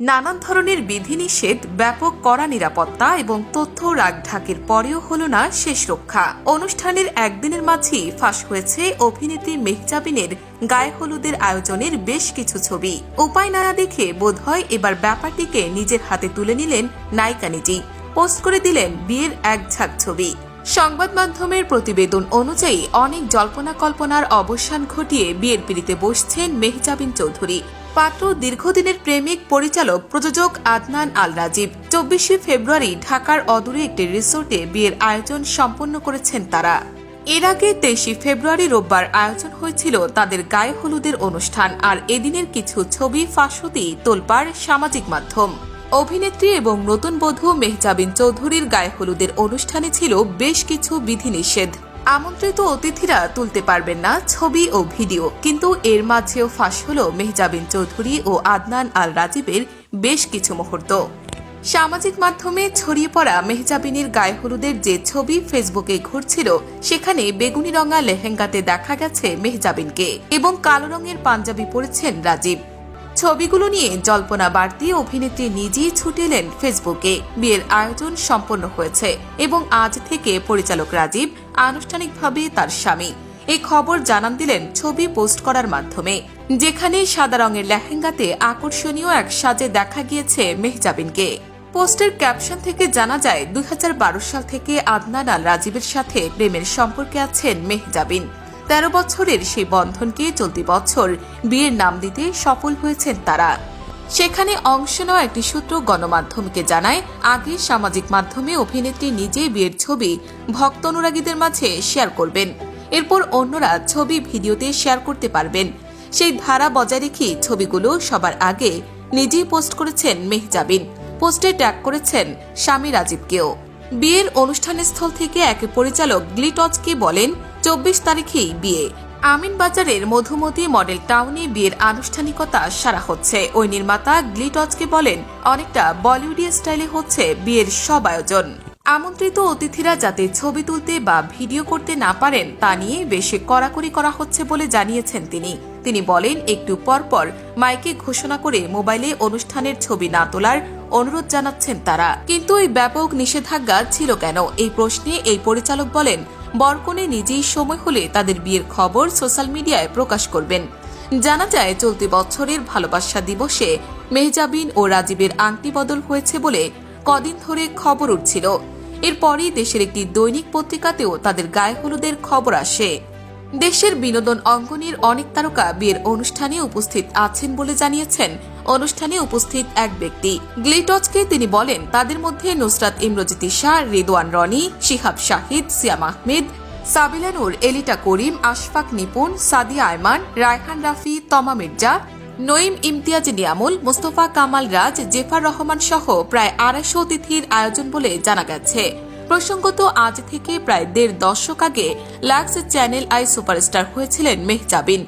নানান ধরনের বিধিনিষেধ, ব্যাপক কড়া নিরাপত্তা এবং তথ্য রাগঢাকের পরেও হল না শেষ রক্ষা। অনুষ্ঠানের একদিনের মাঝেই ফাঁস হয়েছে অভিনেত্রী মেহজাবিনের গায়ে হলুদের আয়োজনের বেশ কিছু ছবি। উপায় না দেখে বোধহয় এবার ব্যাপারটিকে নিজের হাতে তুলে নিলেন নায়িকা নিজেই। পোস্ট করে দিলেন বিয়ের এক ঝাঁক ছবি। সংবাদ মাধ্যমের প্রতিবেদন অনুযায়ী অনেক জল্পনা কল্পনার অবসান ঘটিয়ে বিয়ের পিড়িতে বসছেন মেহজাবিন চৌধুরী। পাত্র দীর্ঘদিনের প্রেমিক পরিচালক, প্রযোজক আদনান আল রাজীব চব্বিশে ফেব্রুয়ারি ঢাকার অদূরে একটি রিসোর্টে বিয়ের আয়োজন সম্পন্ন করেছেন তারা। এর আগে তেইশে ফেব্রুয়ারি রোববার আয়োজন হয়েছিল তাদের গায়ে হলুদের অনুষ্ঠান আর এদিনের কিছু ছবি ফাঁস হতেই তোলপাড় সামাজিক মাধ্যম। অভিনেত্রী এবং নতুন বধূ মেহজাবিন চৌধুরীর গায়ে হলুদের অনুষ্ঠানে ছিল বেশ কিছু বিধিনিষেধ। আমন্ত্রিত অতিথিরা তুলতে পারবেন না ছবি ও ভিডিও। কিন্তু এর মাঝেও ফাঁস হল মেহজাবিন চৌধুরী ও আদনান আল রাজীবের বেশ কিছু মুহূর্ত। সামাজিক মাধ্যমে ছড়িয়ে পড়া মেহজাবিনের গায়ে হলুদের যে ছবি ফেসবুকে ঘুরছিল, সেখানে বেগুনি রঙা লেহেঙ্গাতে দেখা গেছে মেহজাবিনকে এবং কালো রঙের পাঞ্জাবি পরেছেন রাজীব। ছবিগুলো নিয়ে জল্পনা বাড়তি অভিনেত্রী নিজেই ছুটেলেন ফেসবুকে। বিয়ের আয়োজন সম্পন্ন হয়েছে এবং আজ থেকে পরিচালক রাজীব আনুষ্ঠানিকভাবে তার স্বামী। এই খবর জানান দিলেন ছবি পোস্ট করার মাধ্যমে। যেখানে সাদা রঙের লেহেঙ্গাতে আকর্ষণীয় এক সাজে দেখা গিয়েছে মেহজাবিনকে। পোস্টের ক্যাপশন থেকে জানা যায়, দুই হাজার বারো সাল থেকে আদনান আল রাজীবের সাথে প্রেমের সম্পর্কে আছেন মেহজাবিন। তেরো বছরের সেই বন্ধনকে চলতি বছর বিয়ের নাম দিতে সফল হয়েছেন তারা। সেখানে অংশ নেওয়া একটি সূত্র গণমাধ্যমকে জানায়, আগে সামাজিক মাধ্যমে অভিনেত্রী নিজেই বিয়ের ছবি ভক্ত অনুরাগীদের মাঝে শেয়ার করবেন। এরপর অন্যরা ছবি ভিডিওতে শেয়ার করতে পারবেন। সেই ধারা বজায় রেখে ছবিগুলো সবার আগে নিজেই পোস্ট করেছেন মেহজাবিন। পোস্টে ট্যাগ করেছেন স্বামী রাজীবকেও। বিয়ের অনুষ্ঠানস্থল থেকে এক পরিচালক গ্লিটজকে বলেন চব্বিশ তারিখেই বিয়ে। আমিনবাজারের মধুমতি মডেল টাউনে বিয়ের আনুষ্ঠানিকতা সারা হচ্ছে। ওই নির্মাতা গ্লিটজকে বলেন, অনেকটা বলিউডীয় স্টাইলে হচ্ছে বিয়ের সব আয়োজন। আমন্ত্রিত অতিথিরা যাতে ছবি তুলতে বা ভিডিও করতে না পারেন, তা নিয়ে বেশি কড়াকড়ি করা হচ্ছে বলে জানিয়েছেন তিনি। তিনি বলেন, একটু পরপর মাইকে ঘোষণা করে মোবাইলে অনুষ্ঠানের ছবি না তোলার অনুরোধ জানাচ্ছেন তারা। কিন্তু এই ব্যাপক নিষেধাজ্ঞা ছিল কেন? এই প্রশ্নে এই পরিচালক বলেন বরকনে নিজেই সময় হলে তাদের বিয়ের খবর সোশ্যাল মিডিয়ায় প্রকাশ করবেন। জানা যায়, চলতি বছরের ভালোবাসা দিবসে মেহজাবিন ও রাজীবের আংটি বদল হয়েছে বলে কদিন ধরে খবর উঠছিল। এরপরই দেশের একটি দৈনিক পত্রিকাতেও তাদের গায়ে হলুদের খবর আসে। দেশের বিনোদন অঙ্গনের অনেক তারকা বিয়ের অনুষ্ঠানে উপস্থিত আছেন বলে জানিয়েছেন অনুষ্ঠানে উপস্থিত এক ব্যক্তি। গ্লিটজকে তিনি বলেন, তাদের মধ্যে নুসরাত ইমরজিতি শাহ রিদওয়ান রনি, শিহাব শাহিদ, সিয়াম আহমেদ, সাবিলা নূর, এলিটা করিম, আশফাক নিপুন সাদিয়া আয়মান, রায়হান রাফি, তমা মির্জা, নঈম ইমতিয়াজ নিয়ামুল, মোস্তফা কামাল রাজ, জেফার রহমান সহ প্রায় আড়াইশো অতিথির আয়োজন বলে জানা গেছে। প্রসঙ্গত আজ থেকে প্রায় দেড় দশক আগে লাক্স চ্যানেল আই সুপারস্টার হয়েছিলেন মেহজাবিন।